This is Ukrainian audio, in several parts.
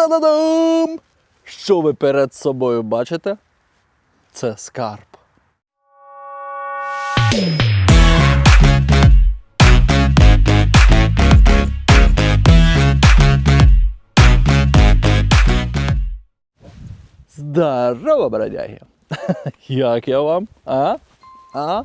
Та-да-дам! Що ви перед собою бачите? Це скарб. Здорово, бродяги! Як я вам? А? А?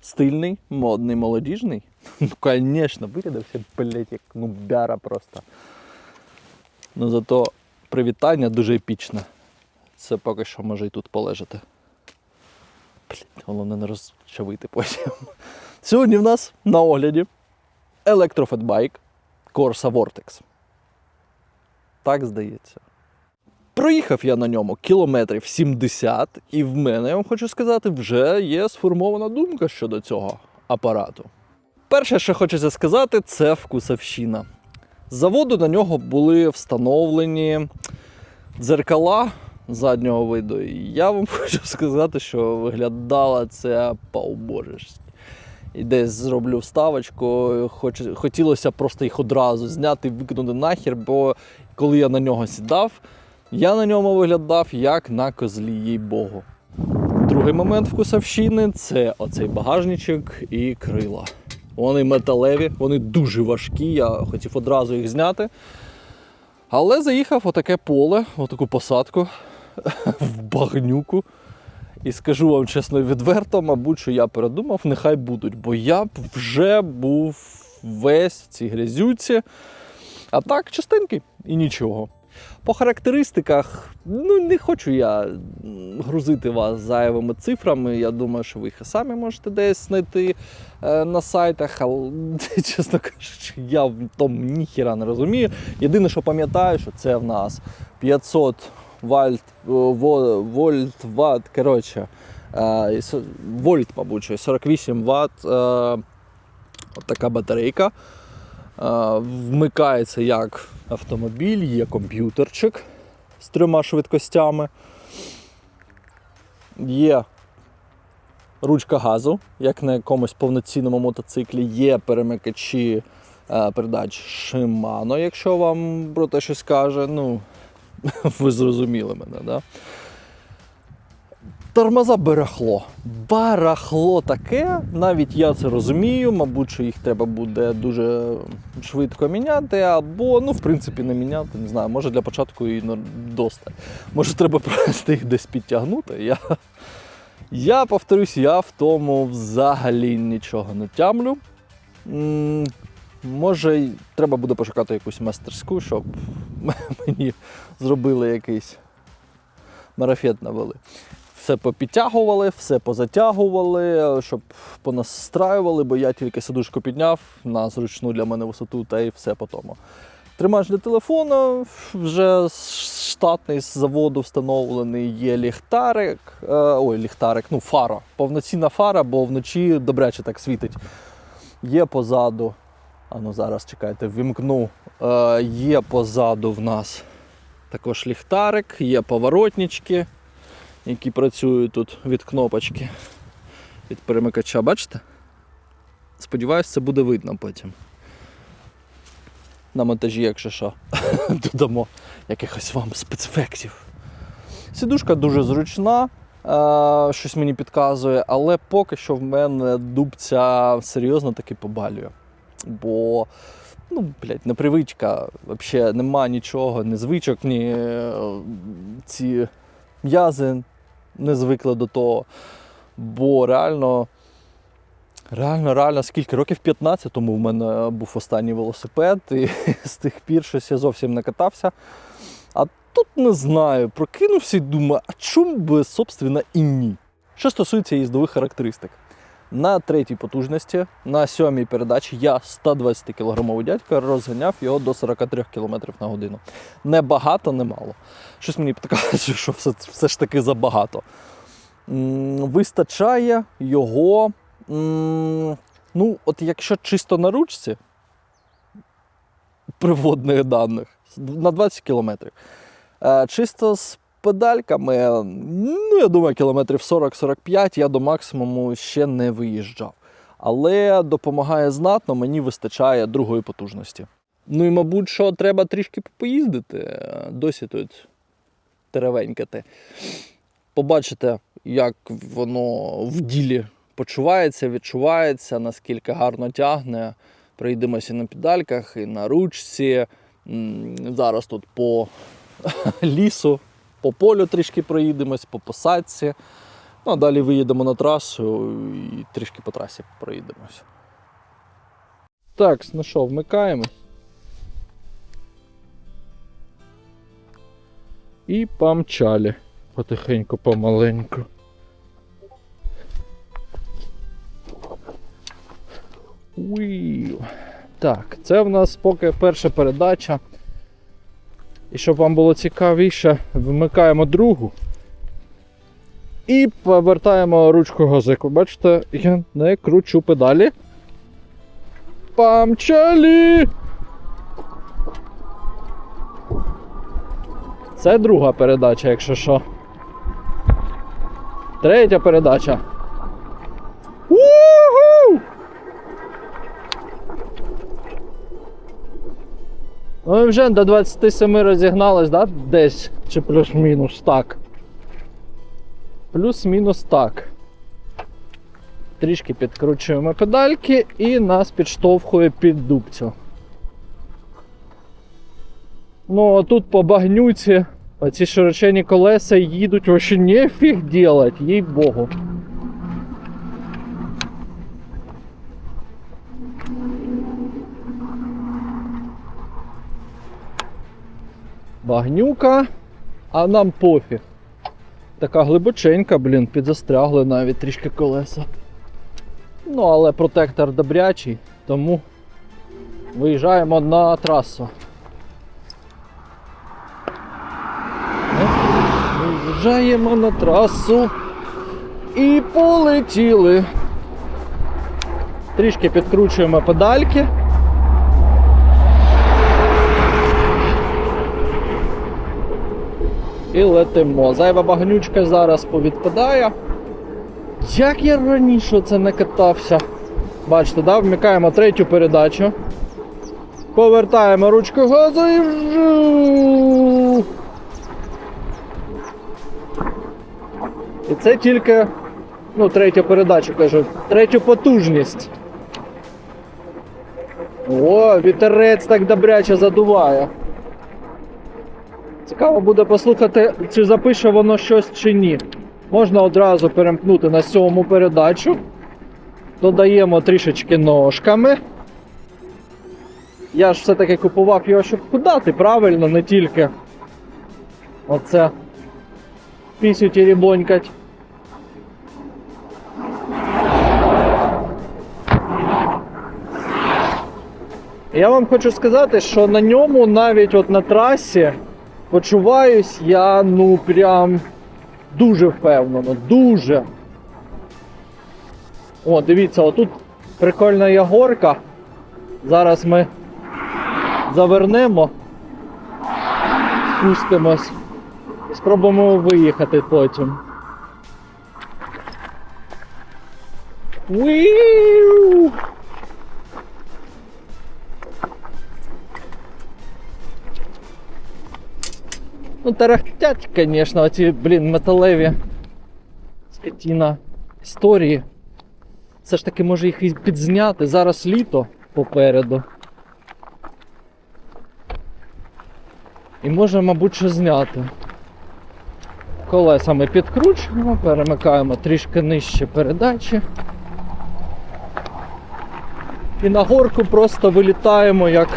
Стильний, модний, молодіжний? Ну, конечно, виглядався, блять, як ну, бяра просто. Ну зато привітання дуже епічне. Це поки що може і тут полежати. Блять, головне не розчавити потім. Сьогодні в нас на огляді електрофетбайк Corsa Vortex. Так здається. Проїхав я на ньому кілометрів 70, і в мене, я вам хочу сказати, вже є сформована думка щодо цього апарату. Перше, що хочеться сказати, це вкусовщина. Заводу на нього були встановлені дзеркала заднього виду. І я вам хочу сказати, що виглядало це по-убожески. І десь зроблю вставочку. Хоч, хотілося просто їх одразу зняти викинути нахер, бо коли я на нього сідав, я на ньому виглядав як на козлі, їй Богу. Другий момент вкусовщини це оцей багажничок і крила. Вони металеві, вони дуже важкі. Я хотів одразу їх зняти. Але заїхав отаке поле, отаку посадку в багнюку. І скажу вам чесно відверто, мабуть, що я передумав, нехай будуть, бо я б вже був весь в цій грязюці. А так, частинки і нічого. По характеристиках, ну не хочу я грузити вас зайвими цифрами. Я думаю, що ви їх самі можете десь знайти е, на сайтах, але, чесно кажучи, я в тому ніхіра не розумію. Єдине, що пам'ятаю, що це в нас 500 вольт, вольт, ватт, коротше, е, вольт, мабуть, що 48 ватт. Е, така батарейка. Вмикається як автомобіль, є комп'ютерчик з трьома швидкостями. Є ручка газу, як на якомусь повноцінному мотоциклі, є перемикачі е, передач Shimano, якщо вам про те щось каже. Ну, ви зрозуміли мене, да? Тормоза барахло. Барахло таке, навіть я це розумію. Мабуть, що їх треба буде дуже швидко міняти, або, ну, в принципі, не міняти. Не знаю, може для початку і доста. Може, треба просто їх десь підтягнути. Я, я повторюсь, я в тому взагалі нічого не тямлю. Може, треба буде пошукати якусь майстерську, щоб мені зробили якийсь марафет навели. Все попідтягували, все позатягували, щоб понастраювали, бо я тільки сидушку підняв на зручну для мене висоту та і все по тому. Тримач для телефону вже штатний з заводу встановлений, є ліхтарик. е, ой, ліхтарик, ну фара. Повноцінна фара, бо вночі добряче так світить. Є позаду. А ну зараз чекайте, вімкну. Е, є позаду в нас також ліхтарик, є поворотнички, які працюють тут від кнопочки, від перемикача. Бачите? Сподіваюсь, це буде видно потім. На монтажі, якщо що, додамо якихось вам спецефектів. Сідушка дуже зручна, е, щось мені підказує, але поки що в мене дубця серйозно таки побалює. Бо, ну, блядь, непривичка, взагалі нема нічого, ні звичок, ні е, ці м'язи не звикли до того. Бо реально, реально, реально, скільки років 15 тому в мене був останній велосипед, і з тих пір щось я зовсім не катався. А тут не знаю, прокинувся і думаю, а чому би, собственно, і ні. Що стосується їздових характеристик. На третій потужності, на сьомій передачі я 120 кілограмовий дядько розганяв його до 43 км на годину. Не багато, не мало. Щось мені підказує, що все, все ж таки забагато. Вистачає його. Ну, от якщо чисто на ручці приводних даних на 20 кілометрів. Е, Чисто з педальками, ну, я думаю, кілометрів 40-45 я до максимуму ще не виїжджав. Але допомагає знатно, мені вистачає другої потужності. Ну і, мабуть, що треба трішки поїздити, е, досі тут теревенькати. Побачите, як воно в ділі почувається, відчувається, наскільки гарно тягне. Проїдемося на педальках і на ручці. Зараз тут по лісу, по полю трішки проїдемось, по посадці. Ну, а далі виїдемо на трасу і трішки по трасі проїдемось. Так, ну що, вмикаємось. І помчали потихеньку, помаленьку. Уй. Так, це в нас поки перша передача. І щоб вам було цікавіше, вмикаємо другу. І повертаємо ручку газику. Бачите, я не кручу педалі. Помчали! Це друга передача, якщо що. Третя передача. Ну вже до 27 розігналось, да? Десь чи плюс-мінус так. Плюс-мінус так. Трішки підкручуємо педальки і нас підштовхує під дубцю. Ну, а тут по багнюці оці широчені колеса їдуть вообще нефіг делать, їй богу. Багнюка, а нам пофіг. Така глибоченька, блін, підзастрягли навіть трішки колеса. Ну, але протектор добрячий, тому виїжджаємо на трасу. Виїжджаємо на трасу і полетіли. Трішки підкручуємо педальки. І летимо. Зайва багнючка зараз повідпадає. Як я раніше це не катався. Бачите, да? вмикаємо третю передачу. Повертаємо ручку газу і вжу. І це тільки, ну, третя передача, кажу, третю потужність. О, вітерець так добряче задуває. Цікаво буде послухати, чи запише воно щось чи ні. Можна одразу перемкнути на сьому передачу. Додаємо трішечки ножками. Я ж все-таки купував його, щоб кудати, правильно, не тільки оце пісю тірібонькать. Я вам хочу сказати, що на ньому навіть от на трасі почуваюсь я ну прям дуже впевнено, дуже. О, дивіться, отут прикольна є горка. Зараз ми завернемо, спустимось спробуємо виїхати потім. Уіу! Ну, тарахтять, звісно, оці, блін, металеві скотіна історії. Все ж таки може їх і підзняти. Зараз літо попереду. І може, мабуть, що зняти. Колеса ми підкручуємо, перемикаємо трішки нижче передачі. І на горку просто вилітаємо як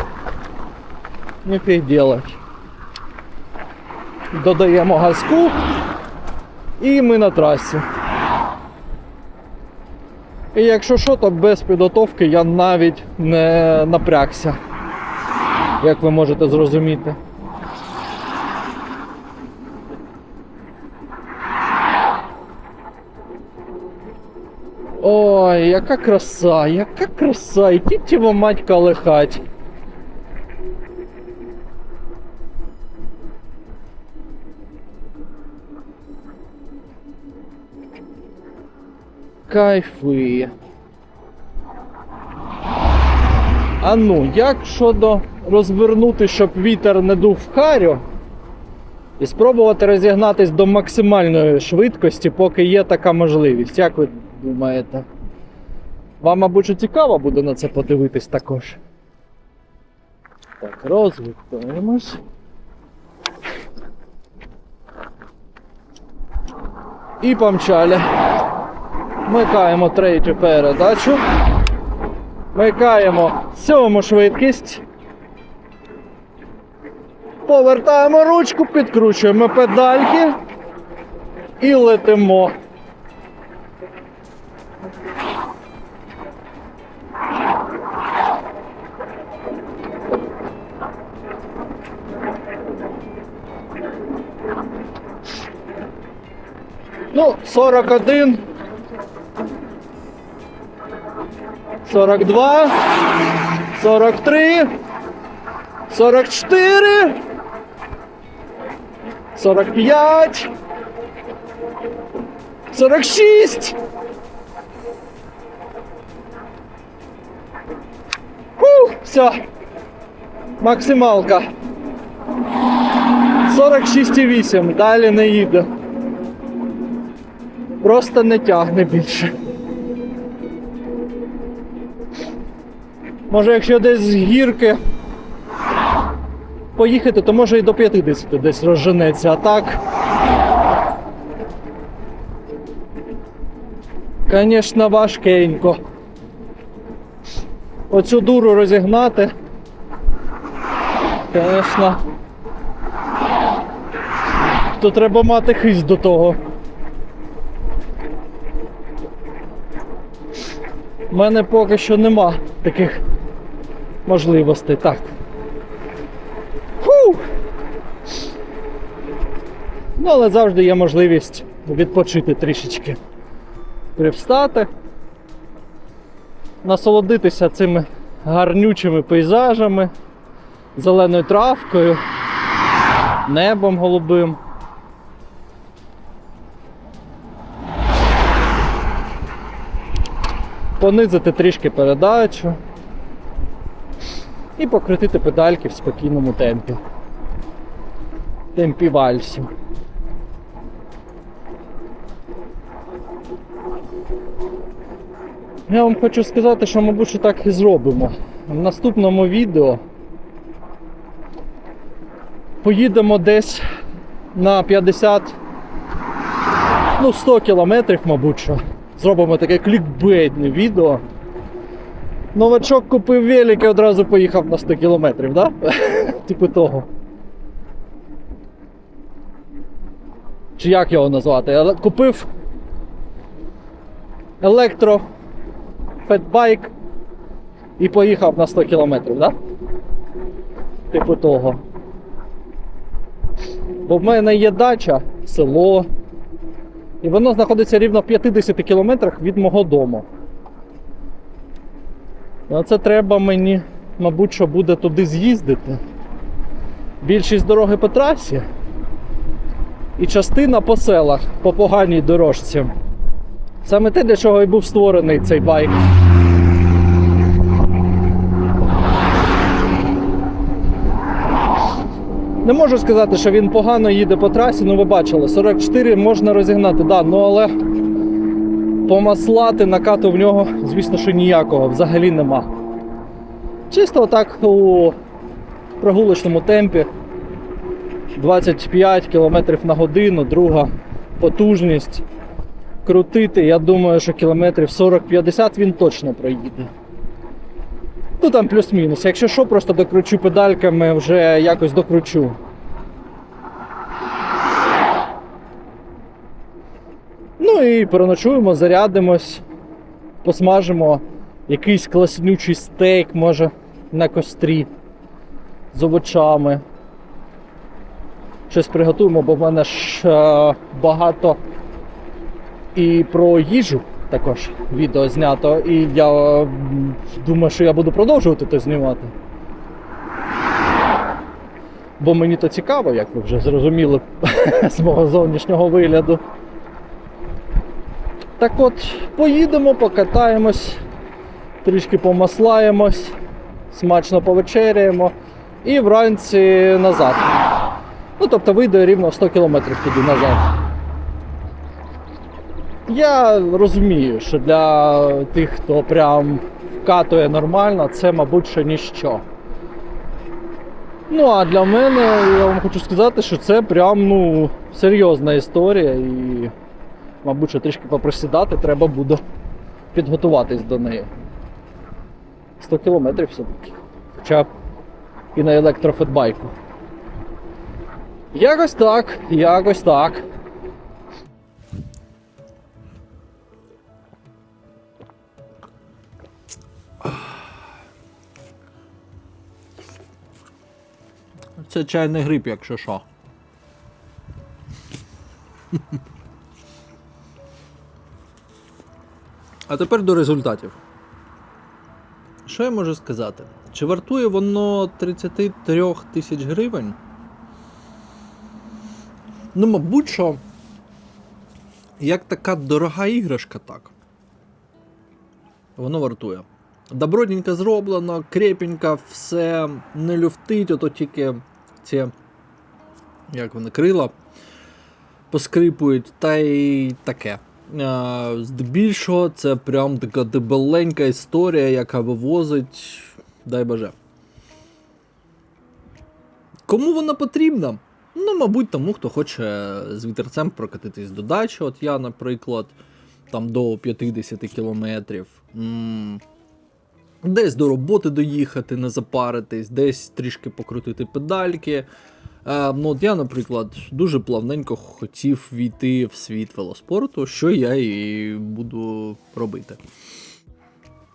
ніфіг делать. Додаємо газку і ми на трасі. І якщо що, то без підготовки я навіть не напрягся, як ви можете зрозуміти. Ой, яка краса, яка краса, ідіть його мать колихать. Кайфує. А ну, як щодо розвернути, щоб вітер не дув в харю, і спробувати розігнатись до максимальної швидкості, поки є така можливість. Як ви думаєте? Вам, мабуть, цікаво буде на це подивитись також. Так, розвертаємось. І помчали. Вмикаємо третю передачу. Вмикаємо сьому швидкість. Повертаємо ручку, підкручуємо педальки і летимо. Ну, 41. 42. 43. 44. 45. 46. Фух, все. Максималка. 46,8. Далі не їде. Просто не тягне більше. Може, якщо десь з гірки поїхати, то може і до 50 десь розженеться, а так. Звісно, важкенько. Оцю дуру розігнати. Звісно. То треба мати хист до того. У мене поки що нема таких можливостей. Так. Фу! Ну, але завжди є можливість відпочити трішечки. Привстати, насолодитися цими гарнючими пейзажами, зеленою травкою, небом голубим. понизити трішки передачу і покрутити педальки в спокійному темпі. Темпі вальсів. Я вам хочу сказати, що, мабуть, так і зробимо. В наступному відео поїдемо десь на 50, ну 100 кілометрів, мабуть що. Зробимо таке клікбейтне відео. Новачок купив велик і одразу поїхав на 100 кілометрів, да? Типу того. Чи як його назвати? Купив електро фетбайк і поїхав на 100 кілометрів, да? Типу того. Бо в мене є дача, село. І воно знаходиться рівно в 50 кілометрах від мого дому. А це треба мені, мабуть, що буде туди з'їздити. Більшість дороги по трасі і частина по селах, по поганій дорожці. Саме те, для чого і був створений цей байк. Не можу сказати, що він погано їде по трасі, ну ви бачили, 44 можна розігнати, да, ну але помаслати накату в нього, звісно, що ніякого взагалі нема. Чисто так у прогулочному темпі 25 км на годину, друга потужність. Крутити, я думаю, що кілометрів 40-50 він точно проїде. Ну там плюс-мінус. Якщо що, просто докручу педальками, вже якось докручу. Ну і переночуємо, зарядимось, посмажимо якийсь класнючий стейк, може, на кострі з овочами. Щось приготуємо, бо в мене ж е, багато і про їжу також відео знято. І я е, думаю, що я буду продовжувати це знімати. Бо мені то цікаво, як ви вже зрозуміли з мого зовнішнього вигляду. Так от, поїдемо, покатаємось, трішки помаслаємось, смачно повечеряємо і вранці назад. Ну, тобто вийде рівно 100 кілометрів туди назад. Я розумію, що для тих, хто прям вкатує нормально, це, мабуть, ще ніщо. Ну, а для мене, я вам хочу сказати, що це прям ну, серйозна історія і, мабуть, що трішки попросідати треба буде підготуватись до неї. 100 кілометрів все-таки. Хоча б і на електрофетбайку. Якось так, якось так. Це чайний гриб, якщо що. А тепер до результатів. Що я можу сказати? Чи вартує воно 33 тисяч гривень? Ну, мабуть, що як така дорога іграшка, так. Воно вартує. Добротненько зроблено, крепенько, все не люфтить, ото тільки ці, як вони, крила поскрипують, та й таке. А, здебільшого, це прям така дебеленька історія, яка вивозить, дай боже. Кому вона потрібна? Ну, мабуть, тому, хто хоче з вітерцем прокатитись до дачі. От я, наприклад, там до 50 кілометрів. Десь до роботи доїхати, не запаритись, десь трішки покрутити педальки. Е, ну, от я, наприклад, дуже плавненько хотів війти в світ велоспорту, що я і буду робити.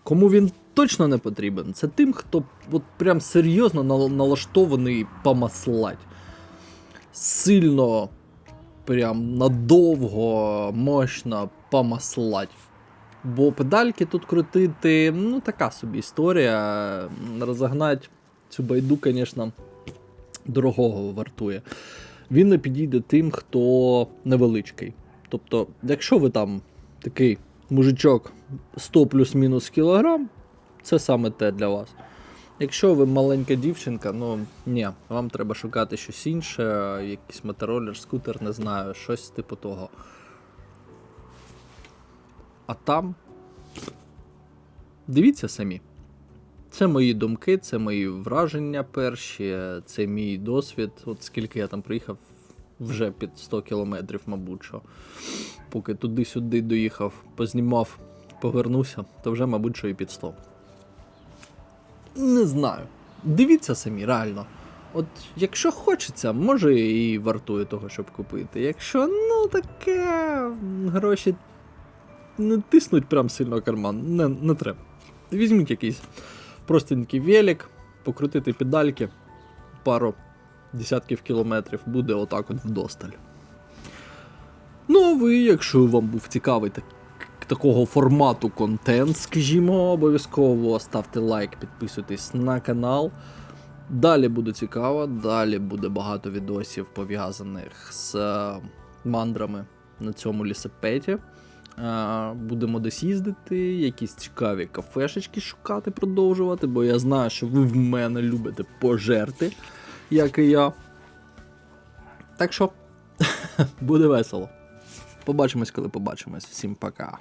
Кому він точно не потрібен, це тим, хто от прям серйозно налаштований помаслать. Сильно, прям надовго, мощно помаслать. Бо педальки тут крутити, ну така собі історія. Розогнать цю байду, звісно, дорогого вартує. Він не підійде тим, хто невеличкий. Тобто, якщо ви там такий мужичок 100 плюс-мінус кілограм, це саме те для вас. Якщо ви маленька дівчинка, ну ні, вам треба шукати щось інше, якийсь мотороллер, скутер, не знаю, щось типу того. А там. Дивіться самі. Це мої думки, це мої враження перші, це мій досвід. От скільки я там приїхав, вже під 100 кілометрів, мабуть. що. Поки туди-сюди доїхав, познімав, повернувся, то вже, мабуть, що і під 100. Не знаю. Дивіться самі, реально. От якщо хочеться, може і вартує того, щоб купити. Якщо ну таке гроші не тиснуть прям сильно карман, не, не треба. Візьміть якийсь простенький велик, покрутити педальки, пару десятків кілометрів, буде отак от вдосталь. Ну, а ви, якщо вам був цікавий так, такого формату контент, скажімо, обов'язково ставте лайк, підписуйтесь на канал. Далі буде цікаво, далі буде багато відосів пов'язаних з мандрами на цьому лісопеті. Будемо десь їздити, якісь цікаві кафешечки шукати, продовжувати, бо я знаю, що ви в мене любите пожерти, як і я. Так що буде весело. Побачимось, коли побачимось. Всім пока.